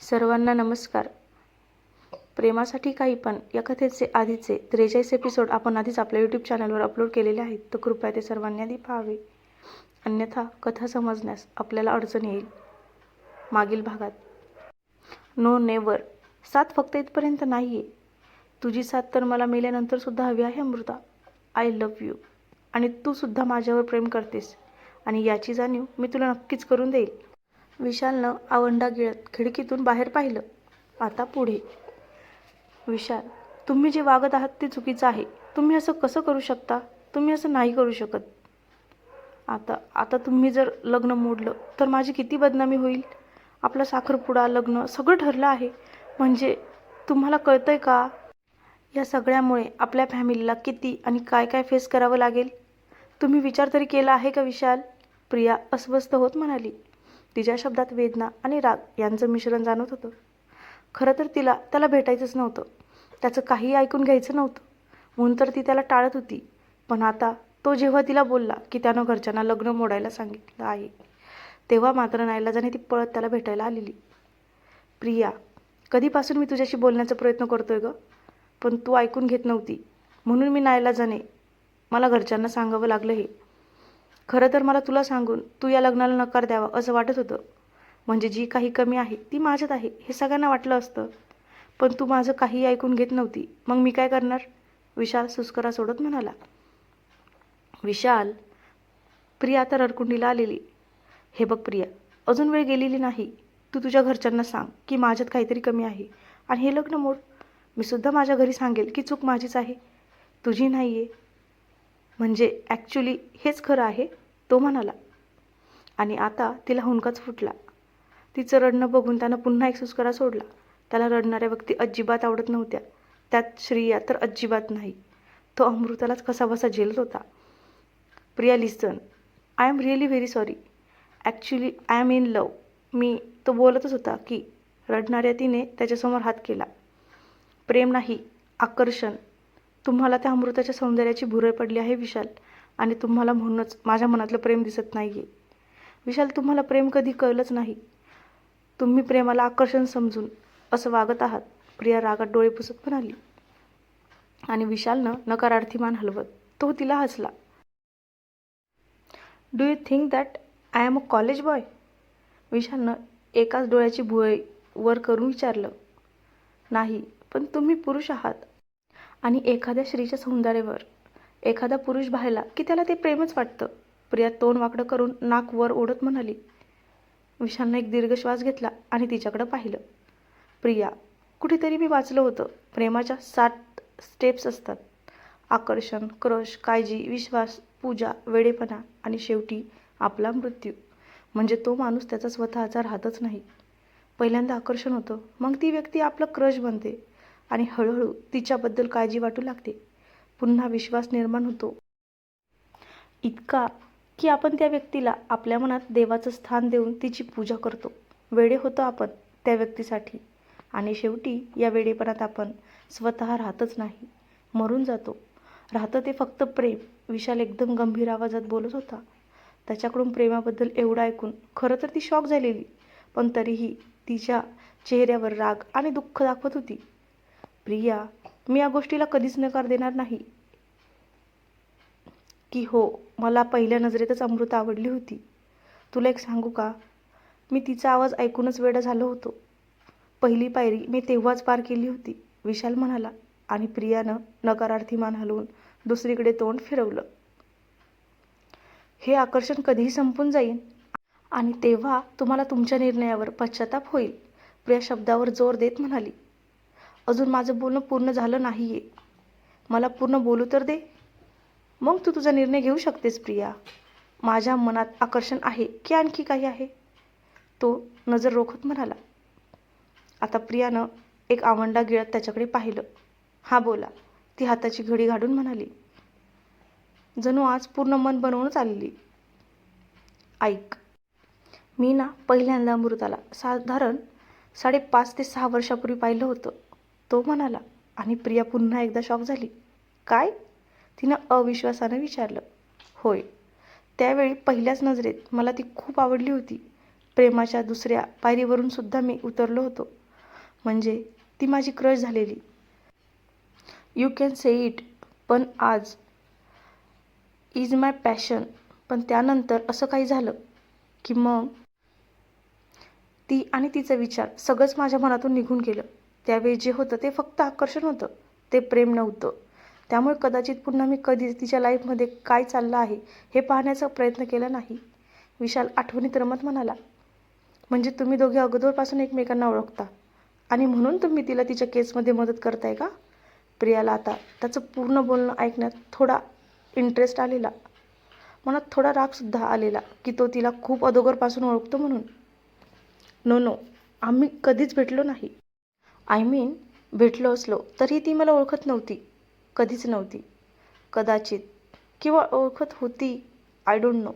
सर्वांना नमस्कार. प्रेमासाठी काही पण या कथेचे आधीचे त्रेचाळीस एपिसोड आपण आधीच आपल्या यूट्यूब चॅनलवर अपलोड केलेले आहेत तर कृपया ते सर्वांनी आधी पाहावे. अन्यथा कथा समजण्यास आपल्याला अडचण येईल. मागील भागात. नो नेवर साथ फक्त इथपर्यंत नाही आहे तुझी साथ तर मला मेल्यानंतरसुद्धा हवी आहे अमृता. आय लव्ह यू आणि तू सुद्धा माझ्यावर प्रेम करतेस. आणि याची जाणीव मी तुला नक्कीच करून देईल. विशालनं आवंडा गिळत खिडकीतून बाहेर पाहिलं. आता पुढे. विशाल तुम्ही जे वागत आहात ते चुकीचं आहे. तुम्ही असं कसं करू शकता? तुम्ही असं नाही करू शकत. आता आता तुम्ही जर लग्न मोडलं तर माझी किती बदनामी होईल? आपला साखरपुडा लग्न सगळं ठरलं आहे. म्हणजे तुम्हाला कळतं आहे का? या सगळ्यामुळे आपल्या फॅमिलीला किती आणि काय काय फेस करावं लागेल? तुम्ही विचार तरी केला आहे का विशाल? प्रिया अस्वस्थ होत म्हणाली. तिच्या शब्दात वेदना आणि राग यांचं मिश्रण जाणवत होतं. खरं तर तिला त्याला भेटायचंच नव्हतं. त्याचं काही ऐकून घ्यायचं नव्हतं. म्हणून तर ती त्याला टाळत होती. पण आता तो जेव्हा तिला बोलला की त्यानं घरच्यांना लग्न मोडायला सांगितलं आहे तेव्हा मात्र नाईलाजाने ती पळत त्याला भेटायला आलेली. प्रिया कधीपासून मी तुझ्याशी बोलण्याचा प्रयत्न करतोय ग? पण तू ऐकून घेत नव्हती. म्हणून मी नाईलाजाने मला घरच्यांना सांगावं लागलं हे. खरं तर मला तुला सांगून तू या लग्नाला नकार द्यावा असं वाटत होतं. म्हणजे जी काही कमी आहे ती माझ्यात आहे हे सगळ्यांना वाटलं असतं. पण तू माझं काही ऐकून घेत नव्हती. मग मी काय करणार? विशाल सुस्करा सोडत म्हणाला. विशाल प्रिया तर अरकुंडीला आलेली. हे बघ प्रिया अजून वेळ गेलेली नाही. तू तुझ्या घरच्यांना सांग की माझ्यात काहीतरी कमी आहे. आणि हे लग्न मोड मी सुद्धा माझ्या घरी सांगेल की चूक माझीच आहे. तुझी नाही आहे म्हणजे ॲक्च्युली हेच खरं आहे तो म्हणाला. आणि आता तिला हुंकाच फुटला. तिचं रडणं बघून त्यानं पुन्हा एक सुस्करा सोडला. त्याला रडणाऱ्या व्यक्ती अजिबात आवडत नव्हत्या. त्यात श्रिया तर अजिबात नाही. तो अमृतालाच कसाबसा झेलत होता. Priya listen I am really very sorry actually I am in love मी तो बोलतच होता की रडणाऱ्या तिने त्याच्यासमोर हात केला. प्रेम नाही आकर्षण. तुम्हाला त्या अमृताच्या सौंदर्याची भुरळ पडली आहे विशाल. आणि तुम्हाला म्हणूनच माझ्या मनातलं प्रेम दिसत नाही आहे विशाल तुम्हाला प्रेम कधी कळलंच नाही. तुम्ही प्रेमाला आकर्षण समजून असं वागत आहात. प्रिया रागात डोळे पुसत म्हणाली. आणि विशालनं नकारार्थी मान हलवत तो तिला हसला. Do you think that I am a college boy विशालनं एकाच डोळ्याची भुवई वर करून विचारलं. नाही पण तुम्ही पुरुष आहात. आणि एखाद्या स्त्रीच्या सौंदर्यावर एखादा पुरुष पाहिला की त्याला ते प्रेमच वाटतं. प्रिया तोंड वाकडं करून नाक वर ओढत म्हणाली विशालनं एक दीर्घ श्वास घेतला आणि तिच्याकडं पाहिलं. प्रिया कुठेतरी मी वाचलं होतं प्रेमाच्या सात स्टेप्स असतात. आकर्षण क्रश काळजी विश्वास पूजा वेडेपणा आणि शेवटी आपला मृत्यू. म्हणजे तो माणूस त्याचा स्वतःचा राहतच नाही. पहिल्यांदा आकर्षण होतं मग ती व्यक्ती आपलं क्रश बनते. आणि हळूहळू तिच्याबद्दल काळजी वाटू लागते. पुन्हा विश्वास निर्माण होतो. इतका की आपण त्या व्यक्तीला आपल्या मनात देवाचं स्थान देऊन तिची पूजा करतो. वेडे होतो आपण त्या व्यक्तीसाठी. आणि शेवटी या वेडेपणात आपण स्वतः राहतच नाही. मरून जातो. राहतं ते फक्त प्रेम. विशाल एकदम गंभीर आवाजात बोलत होता. त्याच्याकडून प्रेमाबद्दल एवढं ऐकून खरं तर ती शॉक झालेली. पण तरीही तिच्या चेहऱ्यावर राग आणि दुःख दाखवत होती. प्रिया मी या गोष्टीला कधीच नकार देणार नाही. की हो मला पहिल्या नजरेतच अमृता आवडली होती. तुला एक सांगू का? मी तिचा आवाज ऐकूनच वेडा झालो होतो. पहिली पायरी मी तेव्हाच पार केली होती विशाल म्हणाला. आणि प्रियानं नकारार्थी मान हलवून दुसरीकडे तोंड फिरवलं. हे आकर्षण कधीही संपून जाईल आणि तेव्हा तुम्हाला तुमच्या निर्णयावर पश्चाताप होईल. प्रिया शब्दावर जोर देत म्हणाली. अजून माझं बोलणं पूर्ण झालं नाही आहे मला पूर्ण बोलू तर दे. मग तू तुझा निर्णय घेऊ शकतेस प्रिया. माझ्या मनात आकर्षण आहे की आणखी काही आहे? तो नजर रोखत म्हणाला. आता प्रियानं एक आवंडा गिळत त्याच्याकडे पाहिलं. हा बोला. ती हाताची घडी घालून म्हणाली. जणू आज पूर्ण मन बनवूनच आलेली. ऐक. मी ना पहिल्यांदा अमृताला साधारण साडेपाच ते सहा वर्षापूर्वी पाहिलं होतं. तो म्हणाला आणि प्रिया पुन्हा एकदा शॉक झाली. काय? तिनं अविश्वासानं विचारलं. होय. त्यावेळी पहिल्याच नजरेत मला ती खूप आवडली होती. प्रेमाच्या दुसऱ्या पायरीवरून सुद्धा मी उतरलो होतो. म्हणजे ती माझी क्रश झालेली. यू कॅन से इट पण आज इज माय पॅशन पण त्यानंतर असं काही झालं की मग ती आणि तिचा विचार सगळंच माझ्या मनातून निघून गेलं. त्यावेळी जे होतं ते फक्त आकर्षण होतं. ते प्रेम नव्हतं. त्यामुळे कदाचित पुन्हा मी कधी तिच्या लाईफमध्ये काय चाललं आहे हे पाहण्याचा प्रयत्न केला नाही. विशाल आठवणीत रमत म्हणाला म्हणजे तुम्ही दोघे अगोदरपासून एकमेकांना ओळखता आणि म्हणून तुम्ही तिला तिच्या केसमध्ये मदत करताय का? प्रियाला आता त्याचं पूर्ण बोलणं ऐकण्यात थोडा इंटरेस्ट आलेला. मनात थोडा रागसुद्धा आलेला की तो तिला खूप अदोगरपासून ओळखतो म्हणून. नो नो आम्ही कधीच भेटलो नाही. आय मीन भेटलो असलो तरी ती मला ओळखत नव्हती. कधीच नव्हती. कदाचित. किंवा ओळखत होती. आय डोंट नो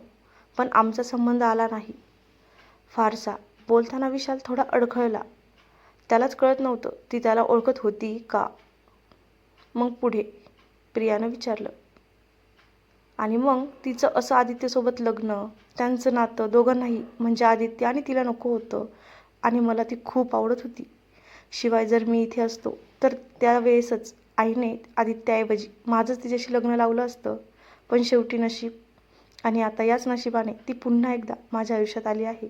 पण आमचा संबंध आला नाही. फारसा. बोलताना विशाल थोडा अडखळला. त्यालाच कळत नव्हतं ती त्याला ओळखत होती का? मग पुढे. प्रियानं विचारलं. आणि मग तिचं असं आदित्यसोबत लग्न त्यांचं नातं दोघांनाही म्हणजे आदित्य आणि तिला नको होतं. आणि मला ती खूप आवडत होती. शिवाय जर मी इथे असतो तर त्यावेळेसच आईने आदित्याऐवजी माझंच तिच्याशी लग्न लावलं असतं. पण शेवटी नशीब आणि आता याच नशिबाने ती पुन्हा एकदा माझ्या आयुष्यात आली आहे.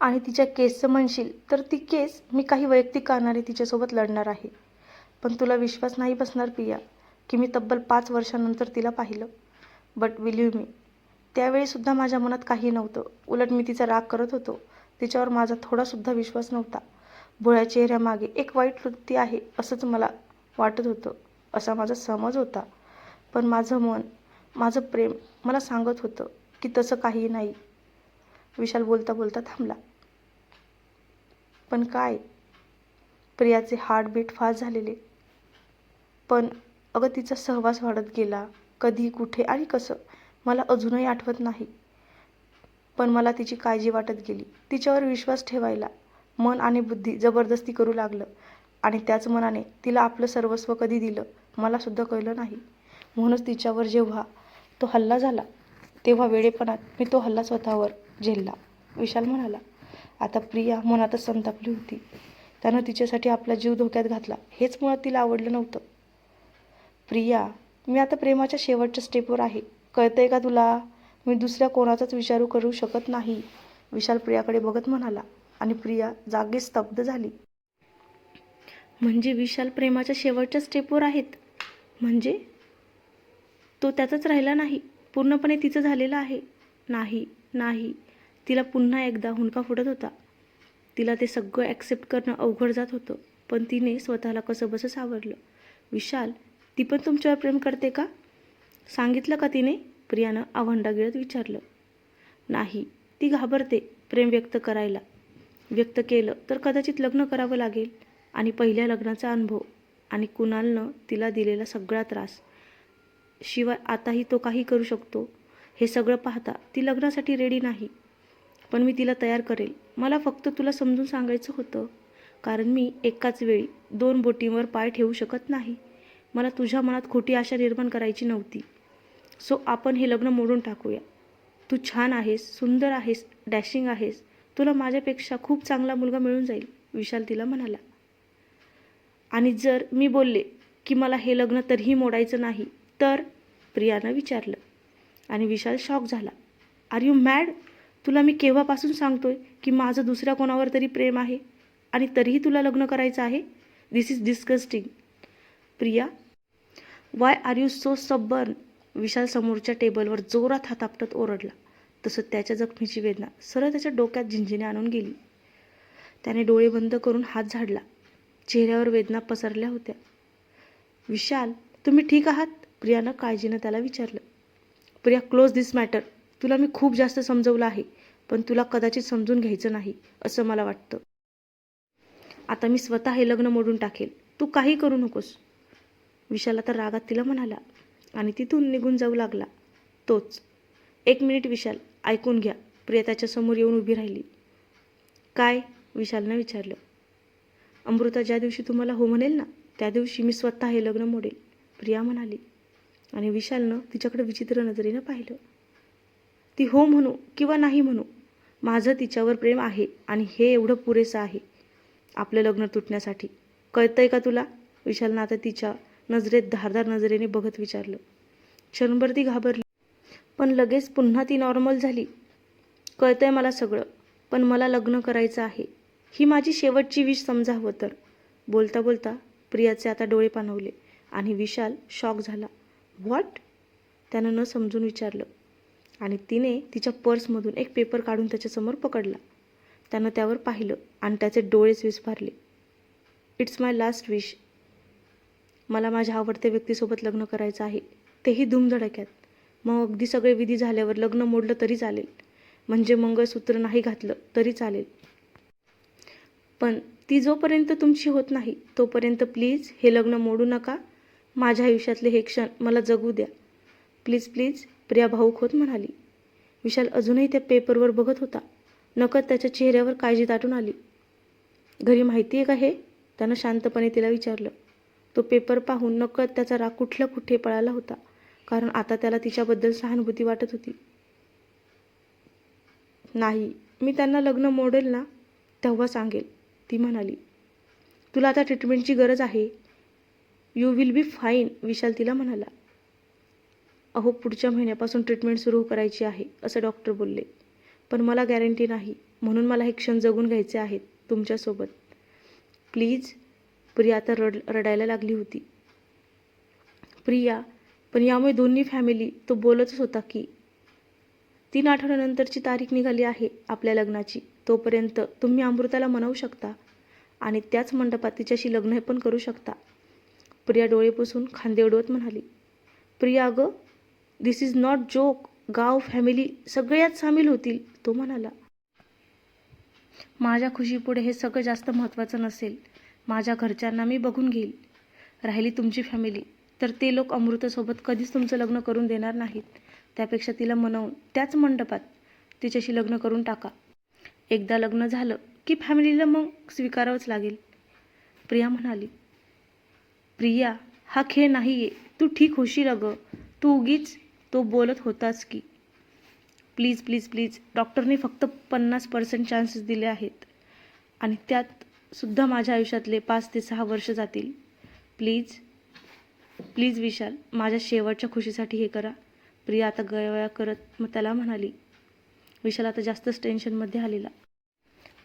आणि तिच्या केसचं म्हणशील तर ती केस मी काही वैयक्तिक कारणाने तिच्यासोबत लढणार आहे. पण तुला विश्वास नाही बसणार पिया की मी तब्बल पाच वर्षानंतर तिला पाहिलं. बट विलिव्ह मी त्यावेळीसुद्धा माझ्या मनात काही नव्हतं. उलट मी तिचा राग करत होतो. तिच्यावर माझा थोडासुद्धा विश्वास नव्हता. भोळ्या चेहऱ्यामागे एक वाईट वृत्ती आहे असंच मला वाटत होतं. असा माझा समज होता. पण माझं मन माझं प्रेम मला सांगत होतं की तसं काही नाही. विशाल बोलता बोलता थांबला. पण काय? प्रियाचे हार्टबीट फास्ट झालेले. पण अगं तिचा सहवास वाढत गेला. कधी कुठे आणि कसं? मला अजूनही आठवत नाही. पण मला तिची काळजी वाटत गेली. तिच्यावर विश्वास ठेवायला मन आणि बुद्धी जबरदस्ती करू लागलं आणि त्याच मनाने तिला आपलं सर्वस्व कधी दिलं मला सुद्धा कळलं नाही. म्हणूनच तिच्यावर जेव्हा तो हल्ला झाला तेव्हा वेळेपणात मी तो हल्ला स्वतःवर झेलला. विशाल म्हणाला आता प्रिया मनातच संतापली होती. त्यानं तिच्यासाठी आपला जीव धोक्यात घातला. हेच मुळात तिला आवडलं नव्हतं. प्रिया मी आता प्रेमाच्या शेवटच्या स्टेपवर आहे. कळतंय का तुला? मी दुसऱ्या कोणाचाच विचारू करू शकत नाही. विशाल प्रियाकडे बघत म्हणाला आणि प्रिया जागी स्तब्ध झाली. म्हणजे विशाल प्रेमाच्या शेवटच्या स्टेपवर आहेत. म्हणजे? तो त्याचाच राहिला नाही. पूर्णपणे तिचं झालेलं आहे. नाही नाही. तिला पुन्हा एकदा हुंडका फुटत होता. तिला ते सगळं ॲक्सेप्ट करणं अवघड जात होतं. पण तिने स्वतःला कसं बसं सावरलं? विशाल ती पण तुमच्यावर प्रेम करते का? सांगितलं का तिने? प्रियानं आव्हांडा गिळत विचारलं. नाही ती घाबरते प्रेम व्यक्त करायला. व्यक्त केलं तर कदाचित लग्न करावं लागेल आणि पहिल्या लग्नाचा अनुभव आणि कुणालनं तिला दिलेला सगळा त्रास. शिवाय आताही तो काही करू शकतो. हे सगळं पाहता ती लग्नासाठी रेडी नाही. पण मी तिला तयार करेल. मला फक्त तुला समजून सांगायचं होतं. कारण मी एकाच वेळी दोन बोटींवर पाय ठेवू शकत नाही. मला तुझ्या मनात खोटी आशा निर्माण करायची नव्हती. सो आपण हे लग्न मोडून टाकूया. तू छान आहेस सुंदर आहेस डॅशिंग आहेस. तुला माझ्यापेक्षा खूप चांगला मुलगा मिळून जाईल विशाल तिला म्हणाला. आणि जर मी बोलले की मला हे लग्न तरीही मोडायचं नाही तर प्रियानं विचारलं. आणि विशाल शॉक झाला. आर यू मॅड तुला मी केव्हापासून सांगतोय की माझं दुसऱ्या कोणावर तरी प्रेम आहे आणि तरीही तुला लग्न करायचं आहे? This is disgusting Priya why are you so stubborn Vishal समोरच्या टेबलवर जोरात हातापटत ओरडला. तसं त्याच्या जखमीची वेदना सरळ त्याच्या डोक्यात झिंझिने आणून गेली. त्याने डोळे बंद करून हात झाडला. चेहऱ्यावर वेदना पसरल्या होत्या. विशाल तुम्ही ठीक आहात? प्रियानं काळजीनं त्याला विचारलं. प्रिया क्लोज दिस मॅटर तुला मी खूप जास्त समजवलं आहे पण तुला कदाचित समजून घ्यायचं नाही असं मला वाटतं. आता मी स्वतः हे लग्न मोडून टाकेल. तू काही करू नकोस. विशाल आता रागात तिला म्हणाला आणि तिथून निघून जाऊ लागला. तोच. एक मिनिट विशाल. ऐकून घ्या. प्रिया त्याच्यासमोर येऊन उभी राहिली. काय? विशालनं विचारलं. अमृता ज्या दिवशी तुम्हाला हो म्हणेल ना त्या दिवशी मी स्वतः हे लग्न मोडेल प्रिया म्हणाली. आणि विशालनं तिच्याकडे विचित्र नजरेनं पाहिलं. ती हो म्हणू किंवा नाही म्हणू माझं तिच्यावर प्रेम आहे आणि हे एवढं पुरेसं आहे आपलं लग्न तुटण्यासाठी. कळतंय का तुला? विशालनं आता तिच्या नजरेत धारदार नजरेने बघत विचारलं. क्षणभर ती घाबरली. पण लगेच पुन्हा ती नॉर्मल झाली. कळतंय मला सगळं पण मला लग्न करायचं आहे. ही माझी शेवटची विश समजावं तर. बोलता बोलता प्रियाचे आता डोळे पाणवले आणि विशाल शॉक झाला. व्हॉट त्यानं न समजून विचारलं. आणि तिने तिच्या पर्समधून एक पेपर काढून त्याच्यासमोर पकडला. त्यानं त्यावर पाहिलं आणि त्याचे डोळेच विस्फारले. इट्स माय लास्ट विश मला माझ्या आवडत्या व्यक्तीसोबत लग्न करायचं आहे. तेही धुमधडक्यात. मग अगदी सगळे विधी झाल्यावर लग्न मोडलं तरी चालेल. म्हणजे मंगळसूत्र नाही घातलं तरी चालेल. पण ती जोपर्यंत तुमची होत नाही तोपर्यंत प्लीज हे लग्न मोडू नका. माझ्या आयुष्यातले हे क्षण मला जगू द्या. प्लीज प्लीज प्रिया भाऊक होत म्हणाली. विशाल अजूनही त्या पेपरवर बघत होता. नकत त्याच्या चेहऱ्यावर काळजी दाटून आली. घरी माहिती आहे का हे? त्यानं शांतपणे तिला विचारलं. तो पेपर पाहून नकळत त्याचा राग कुठला कुठे पळाला होता. कारण आता त्याला तिच्याबद्दल सहानुभूती वाटत होती. नाही मी त्यांना लग्न मोडेल ना तेव्हा सांगेल. ती म्हणाली तुला आता ट्रीटमेंटची गरज आहे. You will be fine Vishal तिला म्हणाला. अहो पुढच्या महिन्यापासून ट्रीटमेंट सुरू करायची आहे असं डॉक्टर बोलले. पण मला गॅरंटी नाही म्हणून मला हे क्षण जगून घ्यायचे आहेत तुमच्यासोबत. प्लीज प्रिया आता रड रडायला लागली होती. प्रिया पण यामुळे दोन्ही फॅमिली तो बोलतच होता की तीन आठवड्यानंतरची तारीख निघाली आहे आपल्या लग्नाची. तोपर्यंत तुम्ही अमृताला मनवू शकता आणि त्याच मंडपात तिच्याशी लग्न पण करू शकता. प्रिया डोळे पुसून खांदे उडवत म्हणाली प्रिया अगं दिस इज नॉट जोक गाव फॅमिली सगळ्यात सामील होतील तो म्हणाला. माझ्या खुशीपुढे हे सगळं जास्त महत्त्वाचं नसेल. माझ्या घरच्यांना मी बघून घेईल. राहिली तुमची फॅमिली तर ते लोक अमृतासोबत कधीच तुमचं लग्न करून देणार नाहीत. त्यापेक्षा तिला मनवून त्याच मंडपात तिच्याशी लग्न करून टाका. एकदा लग्न झालं की फॅमिलीला मग स्वीकारावंच लागेल. प्रिया म्हणाली प्रिया हा खेळ नाही आहे तू ठीक होशील अगं. तू उगीच तो बोलत होतास की. Please please please. डॉक्टरने फक्त पन्नास पर्सेंट चान्सेस दिले आहेत. आणि त्यात सुद्धा माझ्या आयुष्यातले पाच ते सहा वर्ष जातील. प्लीज प्लीज विशाल माझ्या शेवटच्या खुशीसाठी हे करा. प्रिया आता गयवया करत मग त्याला म्हणाली विशाल आता जास्तच टेन्शनमध्ये आलेला.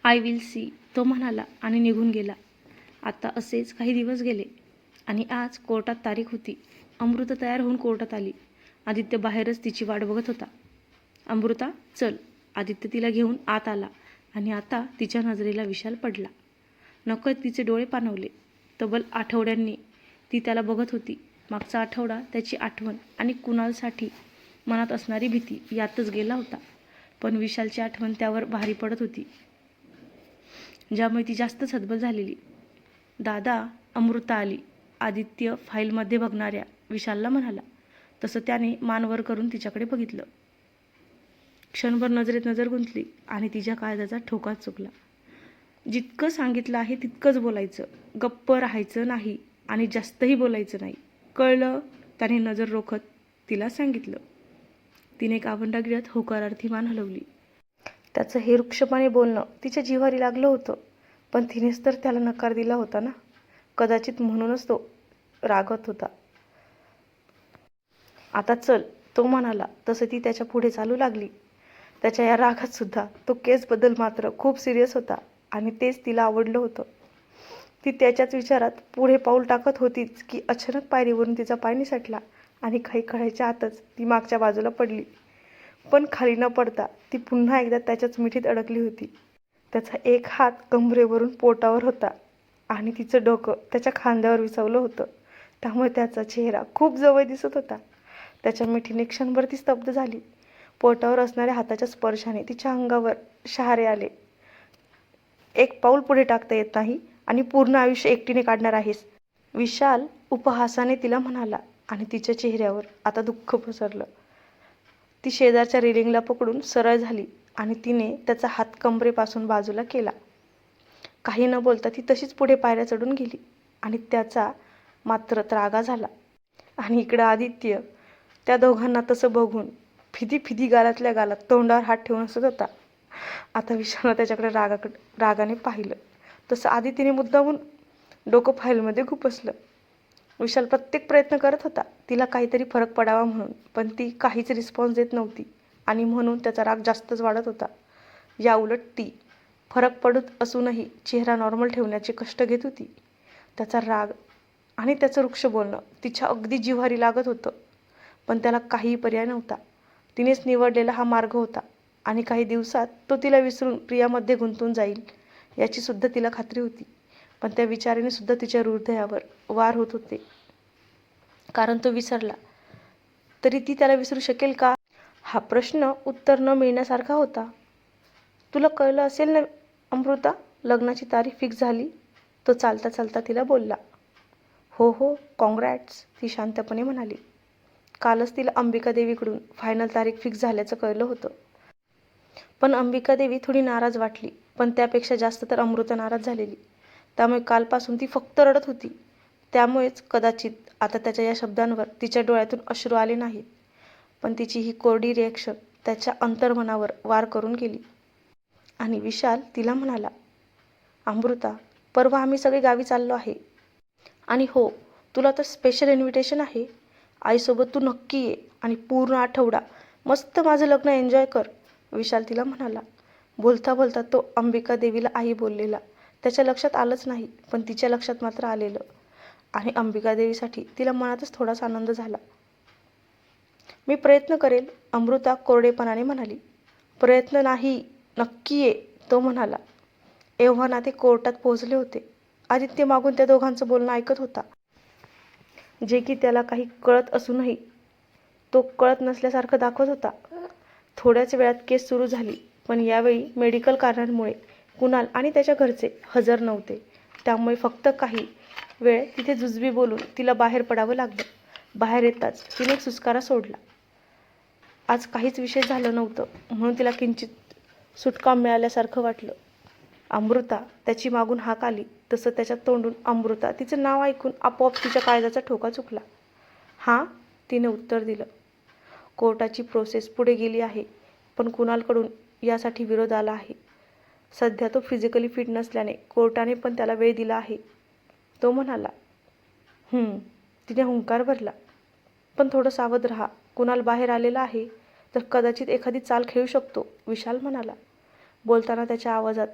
आय विल सी तो म्हणाला आणि निघून गेला. आता असेच काही दिवस गेले आणि आज कोर्टात तारीख होती. अमृता तयार होऊन कोर्टात आली. आदित्य बाहेरच तिची वाट बघत होता. अमृता चल. आदित्य तिला घेऊन आत आला आणि आता तिच्या नजरेला विशाल पडला. नकळत तिचे डोळे पाणवले तब्बल आठवड्यांनी ती त्याला बघत होती. मागचा आठवडा त्याची आठवण आणि कुणालसाठी मनात असणारी भीती यातच गेला होता. पण विशालची आठवण त्यावर भारी पडत होती. ज्यामुळे ती जास्त सदबल झालेली. दादा अमृता आली. आदित्य फाईलमध्ये बघणाऱ्या विशालला म्हणाला. तसं त्याने मानवर करून तिच्याकडे बघितलं. क्षणभर नजरेत नजर गुंतली आणि तिच्या काळजाचा ठोका चुकला. जितकं सांगितलं आहे तितकंच बोलायचं. गप्प राहायचं नाही. आणि जास्तही बोलायचं नाही. कळलं त्याने नजर रोखत तिला सांगितलं. तिने कावंडागिऱ्यात होकारार्थी मान हलवली. त्याचं हे वृक्षपाने बोलणं तिच्या जिव्हारी लागलं होतं पण तिनेच तर त्याला नकार दिला होता ना? कदाचित म्हणूनच तो रागत होता. आता चल तो म्हणाला तसं ती त्याच्या पुढे चालू लागली. त्याच्या या रागात सुद्धा तो केसबद्दल मात्र खूप सिरियस होता आणि तेच तिला आवडलं होतं. ती त्याच्याच विचारात पुढे पाऊल टाकत होतीच की अचानक पायरीवरून तिचा पाय निसटला आणि काही कळायच्या आतच ती मागच्या बाजूला पडली. पण खाली न पडता ती पुन्हा एकदा त्याच्याच मिठीत अडकली होती. त्याचा एक हात कंबरेवरून पोटावर होता आणि तिचं डोकं त्याच्या खांद्यावर विसवलं होतं. त्यामुळे त्याचा चेहरा खूप जवळ दिसत होता. त्याच्या मिठीने क्षणभर ती स्तब्ध झाली. पोटावर असणाऱ्या हाताच्या स्पर्शाने तिच्या अंगावर शहारे आले. एक पाऊल पुढे टाकता येत नाही. आणि पूर्ण आयुष्य एकटीने काढणार आहेस. विशाल उपहासाने तिला म्हणाला आणि तिच्या चेहऱ्यावर आता दुःख पसरलं. ती शेजारच्या रेलिंगला पकडून सरळ झाली आणि तिने त्याचा हात कंबरेपासून बाजूला केला. काही न बोलता ती तशीच पुढे पायऱ्या चढून गेली आणि त्याचा मात्र त्रागा झाला. आणि इकडं आदित्य त्या दोघांना तसं बघून फिदी फिदी गालातल्या गालात तोंडावर हात ठेवून असत होता. आता विशालनं त्याच्याकडे रागाकडे रागाने पाहिलं. तसं आधी तिने मुद्दामून डोकं फाईलमध्ये घुपसलं. विशाल प्रत्येक प्रयत्न करत होता तिला काहीतरी फरक पडावा म्हणून पण ती काहीच रिस्पॉन्स देत नव्हती आणि म्हणून त्याचा राग जास्तच वाढत होता. या उलट ती फरक पडत असूनही चेहरा नॉर्मल ठेवण्याचे कष्ट घेत होती. त्याचा राग आणि त्याचं वृक्ष बोलणं तिच्या अगदी जिव्हारी लागत होतं पण त्याला काहीही पर्याय नव्हता. तिनेच निवडलेला हा मार्ग होता आणि काही दिवसात तो तिला विसरून प्रियामध्ये गुंतून जाईल. याची सुद्धा तिला खात्री होती. पण त्या विचाराने सुद्धा तिच्या हृदयावर वार होत होते. कारण तो विसरला. तरी ती त्याला विसरू शकेल का? हा प्रश्न उत्तर न मिळण्यासारखा होता. तुला कळलं असेल ना अमृता? लग्नाची तारीख फिक्स झाली? तो चालता चालता तिला बोलला. हो हो कॉंग्रॅट्स ती शांतपणे म्हणाली. कालच तिला अंबिका देवीकडून फायनल तारीख फिक्स झाल्याचं कळलं होतं. पण अंबिका देवी थोडी नाराज वाटली. पण त्यापेक्षा जास्त तर अमृता नाराज झालेली. त्यामुळे कालपासून ती फक्त रडत होती. त्यामुळेच कदाचित आता त्याच्या या शब्दांवर तिच्या डोळ्यातून अश्रू आले नाहीत. पण तिची ही कोरडी रिॲक्शन त्याच्या अंतर्मनावर वार करून गेली. आणि विशाल तिला म्हणाला अमृता परवा आम्ही सगळे गावी चाललो आहे. आणि हो तुला तर स्पेशल इन्व्हिटेशन आहे. आईसोबत तू नक्की ये आणि पूर्ण आठवडा मस्त माझं लग्न एन्जॉय कर विशाल तिला म्हणाला. बोलता बोलता तो अंबिका देवीला आई बोललेला. त्याच्या लक्षात आलंच नाही पण तिच्या लक्षात मात्र आलेलं. आणि अंबिका देवीसाठी तिला मनातच थोडासा आनंद झाला. मी प्रयत्न करेल अमृता कोरडेपणाने म्हणाली. प्रयत्न नाही नक्की ये तो म्हणाला. एव्हा ते कोर्टात पोहोचले होते. आदित्य मागून त्या दोघांचं बोलणं ऐकत होता. जे की त्याला काही कळत असूनही तो कळत नसल्यासारखं दाखवत होता. थोड्याच वेळात केस सुरू झाली. पण यावेळी मेडिकल कारणांमुळे कुणाल आणि त्याच्या घरचे हजर नव्हते. त्यामुळे फक्त काही वेळ तिथे जुजबी बोलून तिला बाहेर पडावं लागलं. बाहेर येताच तिने एक सुस्कारा सोडला. आज काहीच विषय झालं नव्हतं म्हणून तिला किंचित सुटका मिळाल्यासारखं वाटलं. अमृता त्याची मागून हाक आली तसं त्याच्या तोंडून अमृता तिचं नाव ऐकून आपोआप तिच्या काळजाचा ठोका चुकला. हां तिने उत्तर दिलं. कोर्टाची प्रोसेस पुढे गेली आहे पण कुणालकडून यासाठी विरोध आला आहे. सध्या तो फिजिकली फिट नसल्याने कोर्टाने पण त्याला वेळ दिला आहे. तो म्हणाला तिने हुंकार भरला. पण थोडं सावध राहा. कुणाल बाहेर आलेला आहे तर कदाचित एखादी चाल खेळू शकतो. विशाल म्हणाला. बोलताना त्याच्या आवाजात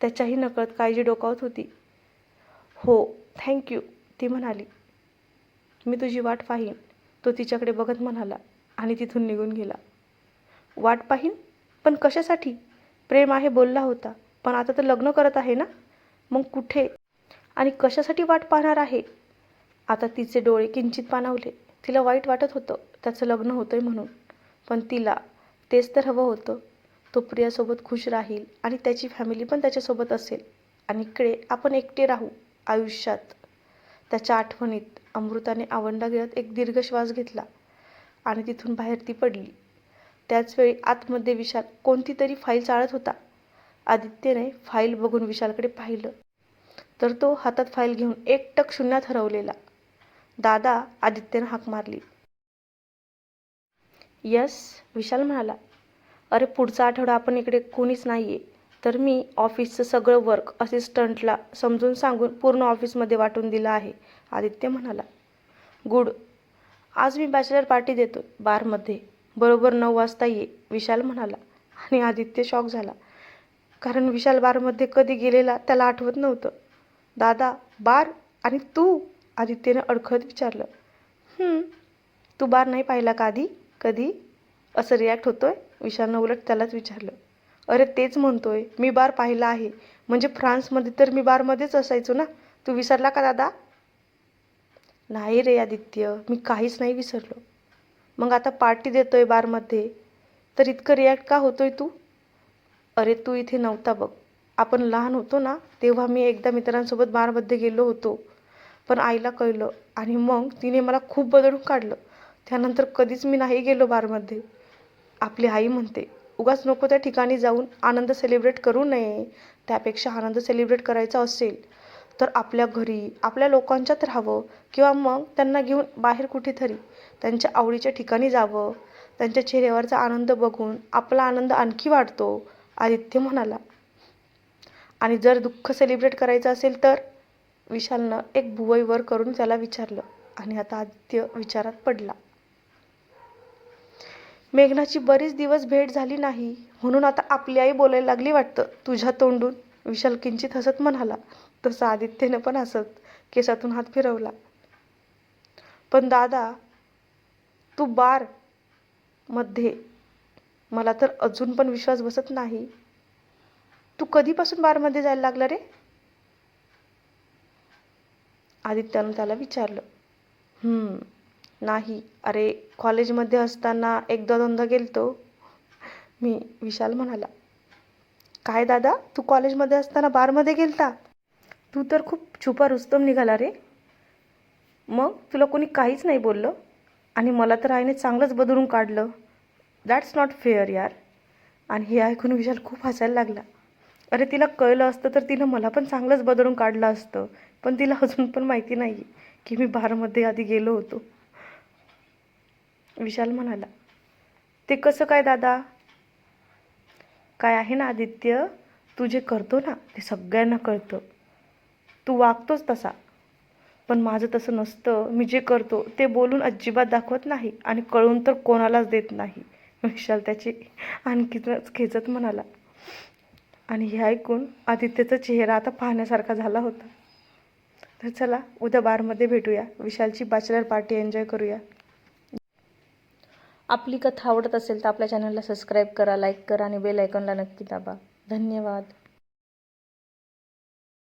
त्याच्याही नकळत काळजी डोकावत होती. हो थँक्यू ती म्हणाली. मी तुझी वाट पाहीन तो तिच्याकडे बघत म्हणाला आणि तिथून निघून गेला. वाट पाहीन? पण कशासाठी? प्रेम आहे बोलला होता पण आता तर लग्न करत आहे ना? मग कुठे? आणि कशासाठी वाट पाहणार आहे? आता तिचे डोळे किंचित पाणावले. तिला वाईट वाटत होतं त्याचं लग्न होतंय म्हणून. पण तिला तेच तर हवं होतं. तो प्रियासोबत खुश राहील आणि त्याची फॅमिली पण त्याच्यासोबत असेल. आणि इकडे आपण एकटे राहू आयुष्यात. त्याच्या आठवणीत अमृताने आवंडा गिळत एक दीर्घ श्वास घेतला आणि तिथून बाहेर ती पडली. त्याचवेळी आतमध्ये विशाल कोणती तरी फाईल चाळत होता. आदित्यने फाईल बघून विशालकडे पाहिलं. तर तो हातात फाईल घेऊन एकटक शून्यात हरवलेला. दादा आदित्यनं हाक मारली. यस विशाल म्हणाला. अरे पुढचा आठवडा आपण इकडे कोणीच नाही आहे तर मी ऑफिसचं सगळं वर्क असिस्टंटला समजून सांगून पूर्ण ऑफिसमध्ये वाटून दिलं आहे आदित्य म्हणाला. गुड. आज मी बॅचलर पार्टी देतो बारमध्ये. बरोबर नऊ वाजता ये विशाल म्हणाला. आणि आदित्य शॉक झाला. कारण विशाल बारमध्ये कधी गेलेला त्याला आठवत नव्हतं. दादा बार आणि तू? आदित्यनं अडखळत विचारलं. तू बार नाही पाहिला का आधी? कधी? असं रिॲक्ट होतोय विशालनं उलट त्यालाच विचारलं. अरे तेच म्हणतोय मी बार पाहिला आहे. म्हणजे फ्रान्समध्ये तर मी बारमध्येच असायचो ना. तू विसरला का दादा? नाही रे आदित्य मी काहीच नाही विसरलो. मग आता पार्टी देतो आहे बारमध्ये. तर इतकं रिॲक्ट का होतोय तू? अरे तू इथे नव्हता बघ. आपण लहान होतो ना तेव्हा मी एकदा मित्रांसोबत बारमध्ये गेलो होतो. पण आईला कळलं आणि मग तिने मला खूप बदलून काढलं. त्यानंतर कधीच मी नाही गेलो बारमध्ये. आपली आई म्हणते उगाच नको त्या ठिकाणी जाऊन आनंद सेलिब्रेट करू नये. त्यापेक्षा आनंद सेलिब्रेट करायचा असेल तर आपल्या घरी आपल्या लोकांच्यात राहावं किंवा मग त्यांना घेऊन बाहेर कुठेतरी. त्यांच्या आवडीच्या ठिकाणी जावं त्यांच्या चेहऱ्यावरचा आनंद बघून आपला आनंद आणखी वाढतो आदित्य म्हणाला. आणि जर दुःख सेलिब्रेट करायचं असेल तर? विशालनं एक भुवई वर करून त्याला विचारलं आणि आता आदित्य विचारात पडला. मेघनाची बरीच दिवस भेट झाली नाही म्हणून आता आपली आई बोलायला लागली वाटतं तुझ्या तोंडून. विशाल किंचित हसत म्हणाला. तसं आदित्यनं पण हसत केसातून हात फिरवला. पण दादा तू बारमध्ये. मला तर अजून पण विश्वास बसत नाही. तू कधीपासून बारमध्ये जायला लागला रे? आदित्यानं त्याला विचारलं. "हम्म, नाही. अरे कॉलेजमध्ये असताना एकदा दोनदा गेलतो. मी विशाल म्हणाला. काय दादा तू कॉलेजमध्ये असताना बारमध्ये गेलता? तू तर खूप छुपा रुस्तम निघाला रे. मग तुला कोणी काहीच नाही बोललं? आणि मला तर आईने चांगलंच बदलून काढलं. दॅट्स नॉट फेअर यार. आणि हे ऐकून विशाल खूप हसायला लागला. अरे तिला कळलं असतं तर तिनं मला पण चांगलंच बदलून काढलं असतं. पण तिला अजून पण माहिती नाही की मी बारमध्ये आधी गेलो होतो. विशाल म्हणाला ते कसं काय दादा? काय आहे ना आदित्य? तू जे करतो ना ते सगळ्यांना कळतं. तू वागतोच तसा. पण माझं तसं नसतं. मी जे करतो ते बोलून अजिबात दाखवत नाही आणि कळून तर कोणालाच देत नाही. विशाल त्याची आणखीनच खेचत म्हणाला. आणि हे ऐकून आदित्यचा चेहरा आता पाहण्यासारखा झाला होता. तर चला उद्या बारमध्ये भेटूया. विशालची बॅचलर पार्टी एन्जॉय करूया. आपली कथा आवडत असेल तर आपल्या चॅनलला सबस्क्राईब करा लाईक करा आणि बेल आयकॉनला नक्की दाबा. धन्यवाद.